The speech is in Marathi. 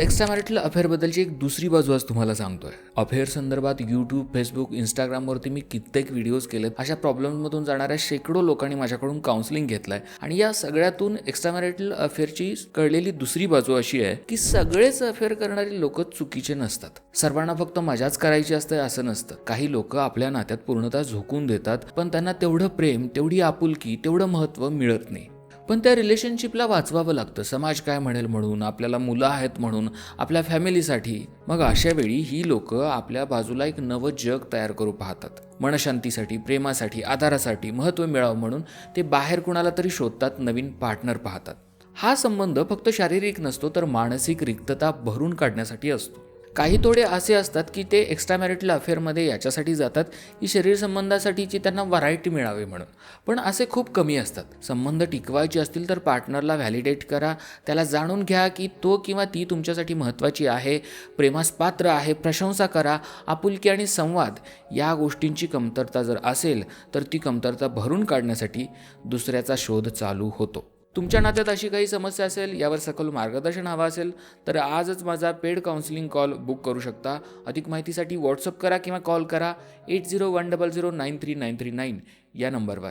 एक्स्ट्रा मॅरिटल अफेअरबद्दलची एक दुसरी बाजू आज तुम्हाला सांगतोय. अफेअर संदर्भात यूट्यूब फेसबुक इंस्टाग्रामवरती मी कित्येक व्हिडिओज केलेत. अशा प्रॉब्लेममधून जाणाऱ्या शेकडो लोकांनी माझ्याकडून काउन्सिलिंग घेतलंय. आणि या सगळ्यातून एक्स्ट्रा मॅरिटल अफेअरची कळलेली दुसरी बाजू अशी आहे की सगळेच अफेअर करणारी लोक चुकीचे नसतात. सर्वांना फक्त मजाच करायची असते असं नसतं. काही लोक आपल्या नात्यात पूर्णतः झोकून देतात पण त्यांना तेवढं प्रेम तेवढी आपुलकी तेवढं महत्त्व मिळत नाही. पण त्या रिलेशनशिपला वाचवावं लागतं. समाज काय म्हणेल म्हणून आपल्याला मुलं आहेत म्हणून आपल्या फॅमिलीसाठी मग अशा वेळी ही लोक आपल्या बाजूला एक नवं जग तयार करू पाहतात. मनशांतीसाठी प्रेमासाठी आधारासाठी महत्त्व मिळावं म्हणून ते बाहेर कुणाला तरी शोधतात नवीन पार्टनर पाहतात. हा संबंध फक्त शारीरिक नसतो तर मानसिक रिक्तता भरून काढण्यासाठी असतो. काही तोडे असे असतात की ते एक्स्ट्रा मॅरिटल अफेअरमध्ये याच्यासाठी जातात की शरीर संबंधासाठीची त्यांना व्हरायटी मिळावी म्हणून. पण असे खूप कमी असतात. संबंध टिकवायचे असतील तर पार्टनरला व्हॅलिडेट करा. त्याला जाणून घ्या की तो किंवा ती तुमच्यासाठी महत्त्वाची आहे प्रेमास पात्र आहे प्रशंसा करा आपुलकी आणि संवाद या गोष्टींची कमतरता जर असेल तर ती कमतरता भरून काढण्यासाठी दुसऱ्याचा शोध चालू होतो. तुमच्या नात्यात अशी काही समस्या असेल यावर सखोल मार्गदर्शन हवं असेल तर आजच माझा पेड काउन्सिलिंग कॉल बुक करू शकता. अधिक माहितीसाठी व्हॉट्सअप करा किंवा कॉल करा. Eight zero one double zero nine three nine three nine या नंबरवर.